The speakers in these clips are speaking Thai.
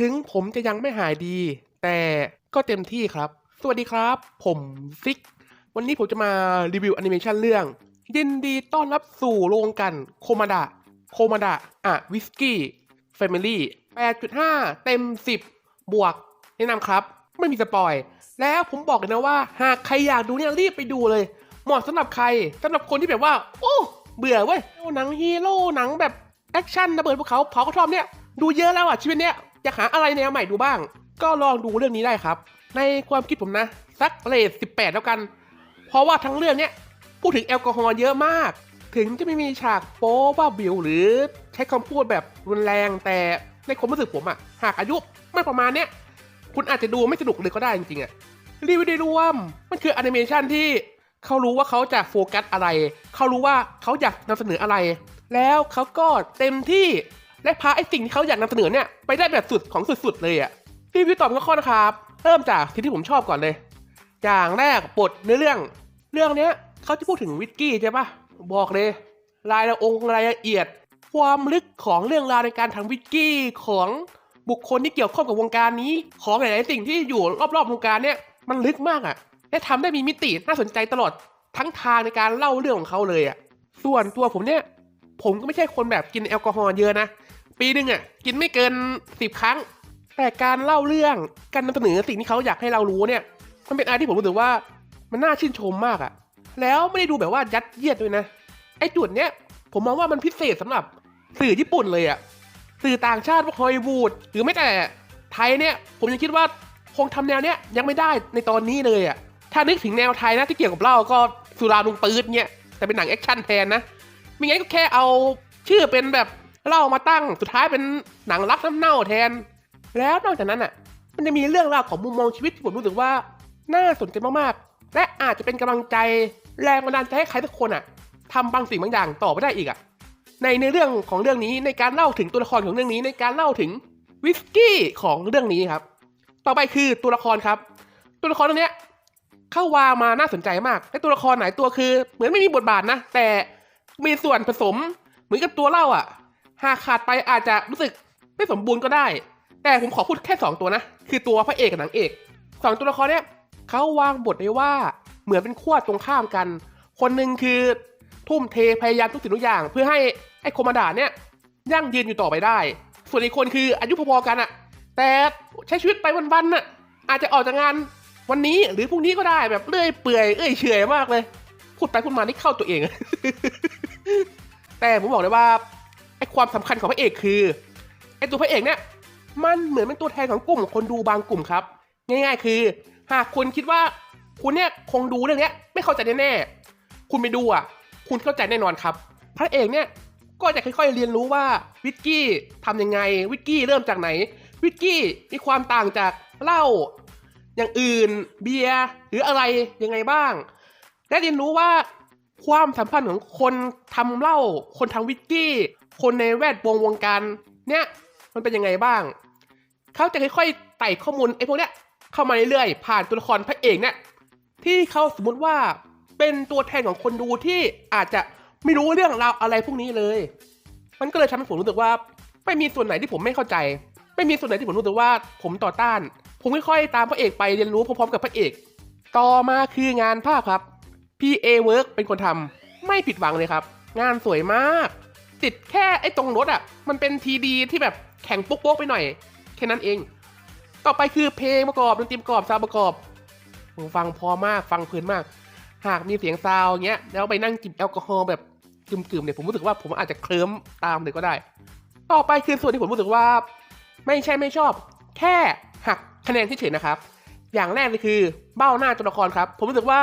ถึงผมจะยังไม่หายดี แต่ก็เต็มที่ครับ สวัสดีครับ ผมซิก วันนี้ผมจะมารีวิวแอนิเมชันเรื่อง ยินดีต้อนรับสู่โรงกันโคมาดะ โคมาดะอะวิสกี้แฟมิลี่8.5 เต็ม 10 บวก แนะนำครับ ไม่มีสปอย แล้วผมบอกเลยนะว่า หากใครอยากดูเนี่ยรีบไปดูเลย เหมาะสำหรับใครสำหรับคนที่แบบว่า โอ้เบื่อเว้ยหนังฮีโร่หนังแบบแอคชั่นระเบิดภูเขาเผากระท่อมเนี่ยดูเยอะแล้วอะชีวิตเนี้ย อยากหาอะไรแนวใหม่ดูบ้าง ก็ลองดูเรื่องนี้ได้ครับ ในความคิดผมนะ สักเลท18แล้วกัน เพราะว่าทั้งเรื่องเนี้ยพูดถึงแอลกอฮอล์เยอะมาก ถึงจะไม่มีฉากโป๊บ้าบิวหรือใช้คำพูดแบบรุนแรงแต่ในความรู้สึกผมอะหากอายุไม่ประมาณเนี้ยคุณอาจจะดูไม่สนุกเลยก็ได้จริงๆอะรีวิวโดยรวมมันคือแอนิเมชันที่เขารู้ว่าเขาจะโฟกัสอะไร เขารู้ว่าเขาอยากนำเสนออะไร แล้วเขาก็เต็มที่ และพาไอสิ่งที่เขาอยากนำเสนอเนี่ยไปได้แบบสุดของสุดๆเลยอะรีวิวตอบข้อนะครับ เริ่มจากที่ที่ผมชอบก่อนเลย อย่างแรกบทเนื้อเรื่อง เรื่องเนี้ยเขาจะพูดถึงวิสกี้ใช่ปะบอกเลย รายละองค์รายละเอียด ความลึกของเรื่องราวในการทำวิสกี้ของบุคคลที่เกี่ยวข้องกับวงการนี้ ของหลายๆสิ่งที่อยู่รอบๆวงการเนี้ยมันลึกมากอะ่ะ และทำได้มีมิติน่าสนใจตลอดทั้งทางในการเล่าเรื่องของเขาเลยอะ่ะ ส่วนตัวผมเนี่ย ผมก็ไม่ใช่คนแบบกินแอลกอฮอล์เยอะนะ ปีหนึ่งอะ กินไม่เกินสิบครั้ง แต่การเล่าเรื่องการนำเสนอสิ่งที่เขาอยากให้เรารู้เนี่ย มันเป็นอะไรที่ผมรู้สึกว่ามันน่าชื่นชมมากอะแล้วไม่ได้ดูแบบว่ายัดเยียดด้วยนะ ไอ้จุดเนี้ยผมมองว่ามันพิเศษสำหรับสื่อญี่ปุ่นเลยอะสื่อต่างชาติพวกฮอลลีวูดหรือไม่แต่ไทยเนี่ย ผมยังคิดว่าคงทำแนวเนี้ยยังไม่ได้ในตอนนี้เลยอะถ้านึกถึงแนวไทยนะที่เกี่ยวกับเหล้าก็สุราลุงปืดเนี่ยแต่เป็นหนังแอคชั่นแทนนะ ไม่งั้นก็แค่เอาชื่อเป็นแบบเล้ามาตั้งสุดท้ายเป็นหนังรักน้ำเน่าแทน แล้วนอกจากนั้นอะ มันจะมีเรื่องราวของมุมมองชีวิตที่ผมรู้สึกว่าน่าสนใจมากๆ และอาจจะเป็นกำลังใจแรงบันดาลใจให้ใครสักคนอะทำบางสิ่งบางอย่างต่อไปได้อีกอะ ในในเรื่องของเรื่องนี้ในการเล่าถึงตัวละครของเรื่องนี้ในการเล่าถึงวิสกี้ของเรื่องนี้ครับ ต่อไปคือตัวละครครับ ตัวละครตัวเนี้ยเข้าวามาน่าสนใจมากและตัวละครไหนตัวคือ เหมือนไม่มีบทบาทนะ แต่ มีส่วนผสม เหมือนกับตัวเล่าอะ หากขาดไปอาจจะรู้สึกไม่สมบูรณ์ก็ได้ แต่ผมขอพูดแค่ 2 ตัวนะ คือตัวพระเอกกับนางเอกสองตัวละครเนี้ยเขาวางบทไว้ว่าเหมือนเป็นขั้วตรงข้ามกัน คนหนึ่งคือทุ่มเทพยายามทุกสิ่งทุกอย่าง เพื่อให้ไอ้โคมาดาเนี่ยยั่งยืนอยู่ต่อไปได้ ส่วนอีกคนคืออายุพอๆกันอะแต่ใช้ชีวิตไปวันๆน่ะอาจจะออกจากงานวันนี้หรือพรุ่งนี้ก็ได้แบบเลื่อยเปื่อยเอ้ยเฉยมากเลย พูดไปพูดมานี่เข้าตัวเอง แต่ผมบอกเลยว่าไอ้ความสำคัญของพระเอกคือไอ้ตัวพระเอกเนี่ยมันเหมือนเป็นตัวแทนของกลุ่มคนดูบางกลุ่มครับ ง่าย ๆ คือ หากคุณคิดว่าคุณเนี่ยคงดูเรื่องเนี้ยไม่เข้าใจแน่ๆคุณไปดูอะ คุณเข้าใจแน่นอนครับ พระเอกเนี่ยก็จะค่อยๆเรียนรู้ว่าวิสกี้ทำยังไงวิสกี้เริ่มจากไหน วิสกี้มีความต่างจากเหล้าอย่างอื่น เบียร์หรืออะไรยังไงบ้างและเรียนรู้ว่า ความสัมพันธ์ของคนทำเหล้าคนทำวิสกี้ คนในแวดวงวงการเนี่ยมันเป็นยังไงบ้าง เขาจะค่อยๆไต่ข้อมูลไอ้พวกเนี้ยเข้ามาเรื่อยๆผ่านตัวละครพระเอกเนี่ยที่เขาสมมติว่าเป็นตัวแทนของคนดูที่อาจจะไม่รู้เรื่องราวอะไรพวกนี้เลย มันก็เลยทำให้ผมรู้สึกว่า ไม่มีส่วนไหนที่ผมไม่เข้าใจ ไม่มีส่วนไหนที่ผมรู้สึกว่า ผมต่อต้าน ผมค่อยๆตามพระเอกไปเรียนรู้พร้อมๆกับพระเอก ต่อมาคืองานภาพครับ PA Work เป็นคนทำไม่ผิดหวังเลยครับ งานสวยมาก ติดแค่ไอ้ตรงรถอะ มันเป็นทีดีที่แบบแข็งปุ๊กโป๊กไปหน่อย แค่นั้นเอง ต่อไปคือเพลงประกอบดนตรีประกอบซาวประกอบผมฟังพอมากฟังเพลินมาก หากมีเสียงซาวด์อย่างเงี้ย แล้วไปนั่งจิบแอลกอฮอล์แบบกึมๆเนี่ยผมรู้สึกว่าผมอาจจะเคลิ้มตามเลยก็ได้ ต่อไปคือส่วนที่ผมรู้สึกว่า ไม่ใช่ไม่ชอบ แค่หักคะแนนที่เฉยนะครับ อย่างแรกเลยคือ เบ้าหน้าตัวละครครับ ผมรู้สึกว่า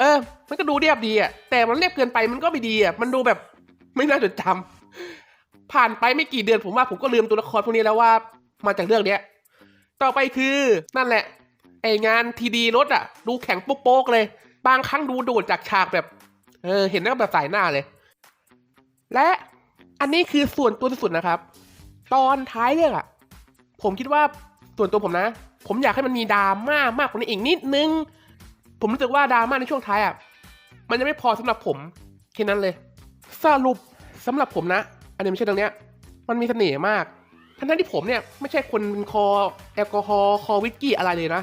เออ มันก็ดูเรียบดีอะ แต่มันเรียบเกินไปมันก็ไม่ดีอะ มันดูแบบไม่น่าจดจำผ่านไปไม่กี่เดือนผมว่าผมก็ลืมตัวละครพวกนี้แล้วว่ามาจากเรื่องเนี้ย ต่อไปคือนั่นแหละ ไองานทีดีรถอะ ดูแข็งโป๊กๆเลย บางครั้งดูโดดจากฉากแบบ เออ เห็นแล้วแบบสายหน้าเลย และอันนี้คือส่วนตัวสุดนะครับ ตอนท้ายเรื่องอะ ผมคิดว่าส่วนตัวผมนะ ผมอยากให้มันมีดราม่ามากกว่านี้อีกนิดนึง ผมรู้สึกว่าดราม่าในช่วงท้ายอะ มันจะไม่พอสำหรับผมแค่นั้นเลย สรุปสำหรับผมนะอันนี้ไม่ใช่เรื่องเนี้ย มันมีเสน่ห์มาก ทั้งที่ผมเนี่ยไม่ใช่คนคอแอลกอฮอล์คอวิสกี้อะไรเลยนะ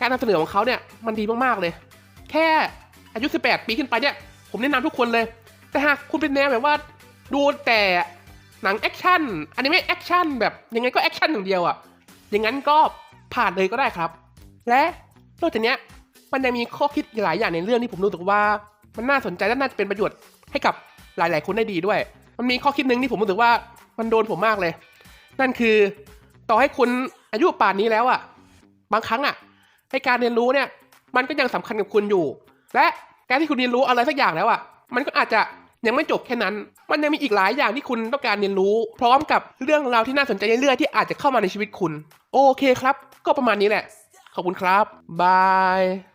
การนำเสนอของเขาเนี่ยมันดีมากๆเลย แค่อายุ 18 ปีขึ้นไปเนี่ย ผมแนะนำทุกคนเลย แต่หากคุณเป็นแนวแบบว่าดูแต่หนังแอคชั่นอันิเมะแอคชั่นแบบยังไงก็แอคชั่นอย่างเดียวอะ่ะอย่างนั้นก็ผ่านเลยก็ได้ครับ และนอกจากนี้ มันยังมีข้อคิดหลายอย่างในเรื่องที่ผมรู้สึกว่า มันน่าสนใจและน่าจะเป็นประโยชน์ให้กับหลาย ๆ คนได้ดีด้วย มันมีข้อคิดหนึ่งที่ผมรู้สึกว่ามันโดนผมมากเลย นั่นคือ ต่อให้คุณอายุป่านนี้แล้วอะ่ะบางครั้งอะ่ะให้การเรียนรู้เนี่ย มันก็ยังสำคัญกับคุณอยู่ และการที่คุณเรียนรู้อะไรสักอย่างแล้วอะมันก็อาจจะยังไม่จบแค่นั้น มันยังมีอีกหลายอย่างที่คุณต้องการเรียนรู้ พร้อมกับเรื่องราวที่น่าสนใจเรื่อยๆที่อาจจะเข้ามาในชีวิตคุณ โอเคครับ ก็ประมาณนี้แหละ ขอบคุณครับ บาย